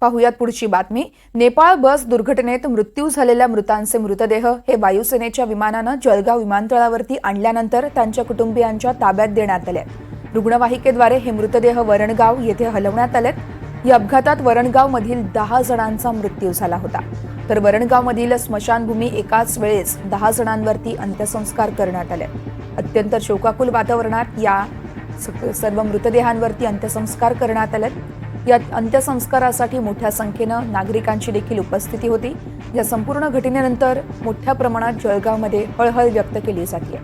पाहुयात पुढची बातमी. नेपाळ बस दुर्घटनेत मृत्यू झालेल्या मृतांचे मृतदेह हे वायुसेनेच्या विमानानं जळगाव विमानतळावरती आणल्यानंतर त्यांच्या कुटुंबियांच्या ताब्यात देण्यात आले. रुग्णवाहिकेद्वारे हे मृतदेह वरणगाव येथे हलवण्यात आलेत या अपघातात वरणगावमधील दहा जणांचा मृत्यू झाला होता. तर वरणगावमधील स्मशानभूमी एकाच वेळेस दहा जणांवरती अंत्यसंस्कार करण्यात आले. अत्यंत शोकाकुल वातावरणात या सर्व मृतदेहांवरती अंत्यसंस्कार करण्यात आले या अंत्यसंस्कारासाठी मोठ्या संख्येनं नागरिकांची देखील उपस्थिती होती. या संपूर्ण घटनेनंतर मोठ्या प्रमाणात जळगावमध्ये हळहळ व्यक्त केली जाते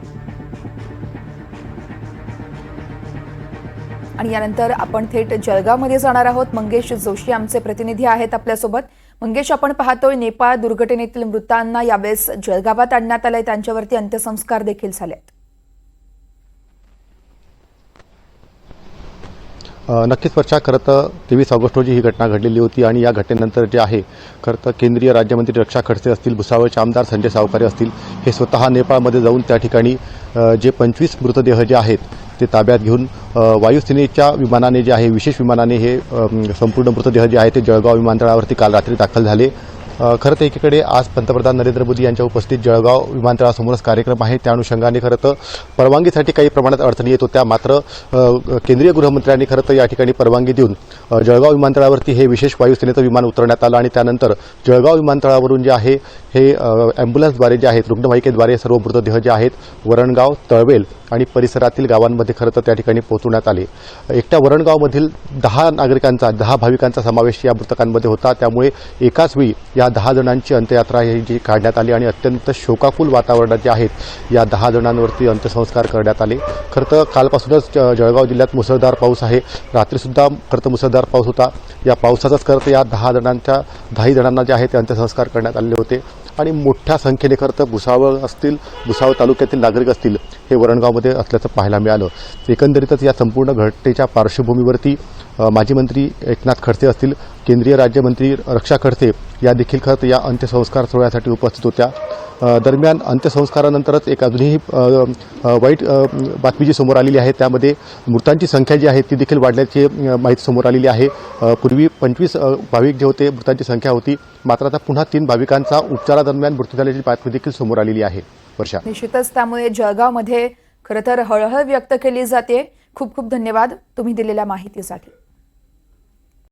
आणि यानंतर आपण थेट जळगावमध्ये जाणार आहोत. मंगेश जोशी आमचे प्रतिनिधी आहेत आपल्यासोबत. मंगेश आपण पाहतोय नेपाळ दुर्घटनेतील मृतांना यावेळेस जळगावात आणण्यात आलंय. त्यांच्यावरती अंत्यसंस्कार देखील झालेत. नक्कीच वर्षा खरं तर तेवीस ऑगस्ट रोजी ही घटना घडलेली होती आणि या घटनेनंतर जे आहे खरं तर केंद्रीय राज्यमंत्री रक्षा खडसे असतील भुसावळचे आमदार संजय सावकारे असतील हे स्वतः नेपाळमध्ये जाऊन त्या ठिकाणी जे पंचवीस मृतदेह जे आहेत ते ताब्यात घेऊन वायुसेनेच्या विमानाने जे आहे विशेष विमानाने हे संपूर्ण मृतदेह जे आहे ते जळगाव विमानतळावरती काल रात्री दाखल झाले. खरं तर एकीकडे आज पंतप्रधान नरेंद्र मोदी यांच्या उपस्थित जळगाव विमानतळासमोरच कार्यक्रम आहे. त्या अनुषंगाने खरं तर परवानगीसाठी काही प्रमाणात अडचणी येत होत्या. मात्र केंद्रीय गृहमंत्र्यांनी खरं तर या ठिकाणी परवानगी देऊन जळगाव विमानतळावरती हे विशेष वायुसेनेचं विमान उतरण्यात आलं आणि त्यानंतर जळगाव विमानतळावरून जे आहे हे अ, जे आहेत रुग्णवाहिकेद्वारे सर्व मृतदेह जे आहेत वरणगाव तळवेल आणि परिसरातील गावांमध्ये खरं तर त्या ठिकाणी पोहोचवण्यात आले. एकट्या वरणगावमधील दहा नागरिकांचा दहा भाविकांचा समावेश या मृतकांमध्ये होता. त्यामुळे एकाच वेळी या दहा जणांची अंत्ययात्रा ही जी काढण्यात आली आणि अत्यंत शोकाकुल वातावरणात जे आहेत या दहा जणांवरती अंत्यसंस्कार करण्यात आले. खरं तर कालपासूनच ज- जळगाव जिल्ह्यात मुसळधार पाऊस आहे. रात्रीसुद्धा खरं तर मुसळधार पाऊस होता. या पावसाचाच खरं तर या दहा जणांच्या दहाही जणांना जे आहे ते अंत्यसंस्कार करण्यात आलेले होते. आणि मोठ्या संख्येने खरं तर भुसावळ असतील भुसावळ तालुक्यातील नागरिक असतील हे वरणगावमध्ये असल्याचं पाहायला मिळालं. एकंदरीतच या संपूर्ण घटनेच्या पार्श्वभूमीवरती माजी मंत्री एकनाथ खडसे असतील. केंद्रीय राज्यमंत्री रक्षा खडसे या देखील खत या अंत्यसंस्कार सोहळ्यासाठी उपस्थित होत्या. दरम्यान अंत्यसंस्कारानंतरच एक अजूनही वाईट बातमी जी समोर आलेली आहे त्यामध्ये मृतांची संख्या जी आहे ती देखील वाढल्याची माहिती समोर आलेली आहे. पूर्वी पंचवीस भाविक जे होते मृतांची संख्या होती. मात्र आता पुन्हा तीन भाविकांचा उपचारादरम्यान मृत्यू झाल्याची बातमी देखील समोर आलेली आहे. वर्षा. निश्चितच त्यामुळे जळगावमध्ये खरं तर हळहळ व्यक्त केली जाते. खूप खूप धन्यवाद तुम्ही दिलेल्या माहितीसाठी.